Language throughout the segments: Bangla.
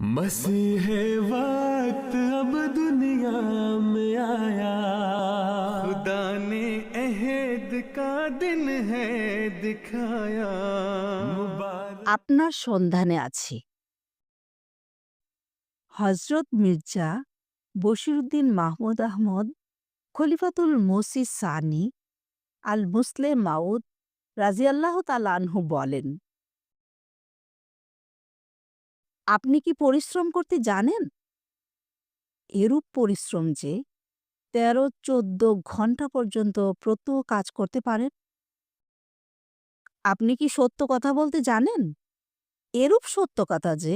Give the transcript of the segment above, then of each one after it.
मसीह वक्त अब दुनिया में आया खुदा ने अहद का दिन है दिखाया मुबारक আপনার সন্ধানে আছি হজরত মির্জা বশিরুদ্দিন মাহমুদ আহমদ খলিফাতুল মসি সানি আল মুসলে মাউদ রাজিয়াল্লাহ তালানহু বলেন আপনি কি পরিশ্রম করতে জানেন? এরূপ পরিশ্রম যে তেরো চোদ্দ ঘণ্টা পর্যন্ত প্রত্যহ কাজ করতে পারেন আপনি কি সত্য কথা বলতে জানেন? এরূপ সত্য কথা যে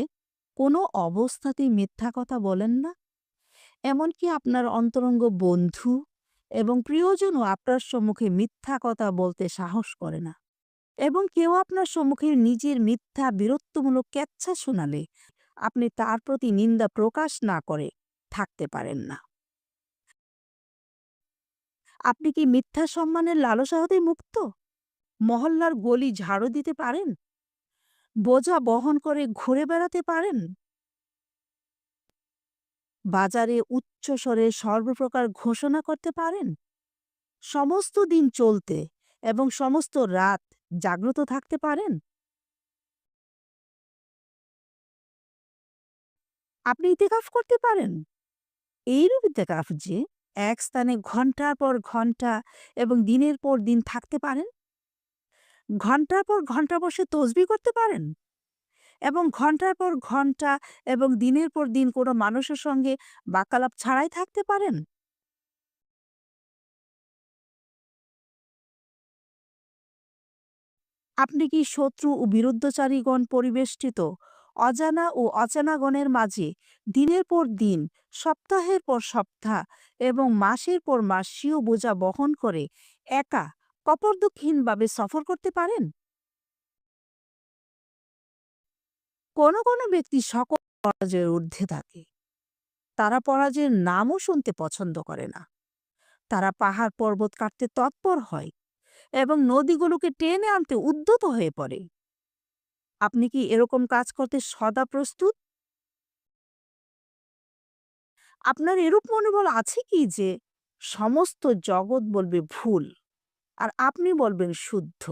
কোনো অবস্থাতেই মিথ্যা কথা বলেন না। এমনকি আপনার অন্তরঙ্গ বন্ধু এবং প্রিয়জনও আপনার সম্মুখে মিথ্যা কথা বলতে সাহস করে না। এবং কেউ আপনার সম্মুখে নিজের মিথ্যা বীরত্বমূলক ক্যাচ্ছা শোনালে আপনি তার প্রতি নিন্দা প্রকাশ না করে থাকতে পারেন না। আপনি কি মিথ্যা সম্মানের লালসা হতে মুক্ত? মহল্লার গলি ঝাড়ু দিতে পারেন? বোঝা বহন করে ঘুরে বেড়াতে পারেন? বাজারে উচ্চস্বরে সর্বপ্রকার ঘোষণা করতে পারেন? সমস্ত দিন চলতে এবং সমস্ত রাত জাগ্রত থাকতে পারেন? আপনি ইতেকাফ করতে পারেন। এইরূপ ইতেকাফ যে এক স্থানে ঘণ্টার পর ঘণ্টা এবং দিনের পর দিন থাকতে পারেন? ঘণ্টার পর ঘণ্টা বসে তসবি করতে পারেন? এবং ঘণ্টার পর ঘণ্টা এবং দিনের পর দিন কোনো মানুষের সঙ্গে বাক্যালাপ ছাড়াই থাকতে পারেন? আপনি কি শত্রু ও বিরুদ্ধচারীগণ পরিবেষ্টিত? অজানা ও অচেনাগণের মাঝে দিনের পর দিন, সপ্তাহের পর সপ্তাহ এবং মাসের পর মাস স্বীয় বোঝা বহন করে একা কপর্দকহীনভাবে সফর করতে পারেন? কোনো কোনো ব্যক্তি সকল পরাজয়ের ঊর্ধ্বে থাকে। তারা পরাজয়ের নামও শুনতে পছন্দ করে না। তারা পাহাড় পর্বত কাটতে তৎপর হয়। এবং নদীগুলোকে টেনে আনতে উদ্যত হয়ে পড়ে। আপনি কি এরকম কাজ করতে সদা প্রস্তুত? আপনার এরূপ মনোবল আছে কি যে, সমস্ত জগৎ বলবে ভুল আর আপনি বলবেন শুদ্ধ।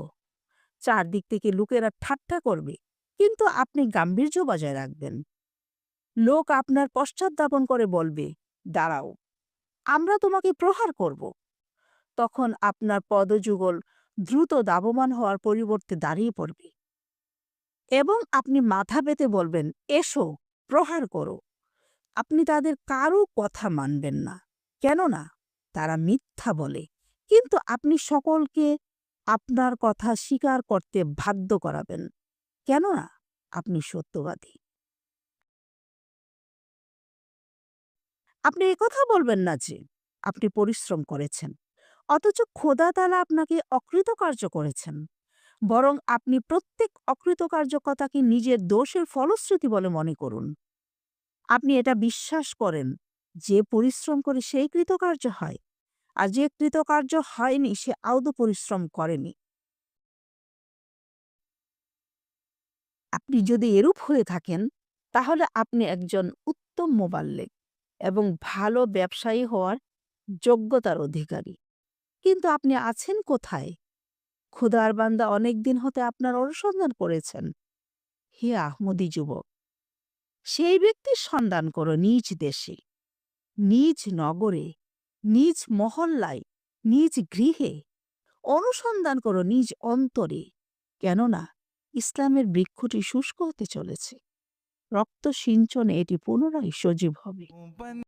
চারদিক থেকে লোকেরা ঠাট্টা করবে, কিন্তু আপনি গাম্ভীর্য বজায় রাখবেন। লোক আপনার পশ্চাৎদাপন করে বলবে, দাঁড়াও, আমরা তোমাকে প্রহার করব। তখন আপনার পদযুগল দ্রুত দাবমান হওয়ার পরিবর্তে দাঁড়িয়ে পড়বে। এবং আপনি মাথা পেতে বলবেন, এসো, প্রহার করো। আপনি তাদের কারও কথা মানবেন না। কেননা, তারা মিথ্যা বলে। কিন্তু আপনি সকলকে আপনার কথা স্বীকার করতে বাধ্য করাবেন। কেননা, আপনি সত্যবাদী। আপনি একথা বলবেন না যে, আপনি পরিশ্রম করেছেন। অথচ খোদা তালা আপনাকে অকৃতকার্য করেছেন। বরং আপনি প্রত্যেক অকৃতকার্যকতাকে নিজের দোষের ফলশ্রুতি বলে মনে করুন। আপনি এটা বিশ্বাস করেন যে পরিশ্রম করে সেই কৃতকার্য হয়, আর যে কৃতকার্য হয়নি সে আদৌ পরিশ্রম করেনি। আপনি যদি এরূপ হয়ে থাকেন, তাহলে আপনি একজন উত্তম মোবাল্লেক এবং ভালো ব্যবসায়ী হওয়ার যোগ্যতার অধিকারী। কিন্তু আপনি আছেন কোথায়? ক্ষুদার বান্দা অনেক দিন হতে আপনার অনুসন্ধান করেছেন। হে আহমদি যুবক, সেই ব্যক্তির সন্ধান করো নিজ দেশে, নিজ নগরে, নিজ মহল্লায়, নিজ গৃহে। অনুসন্ধান করো নিজ অন্তরে, কেননা ইসলামের বৃক্ষটি শুষ্ক হতে চলেছে। রক্ত সিঞ্চনে এটি পুনরায় সজীব হবে।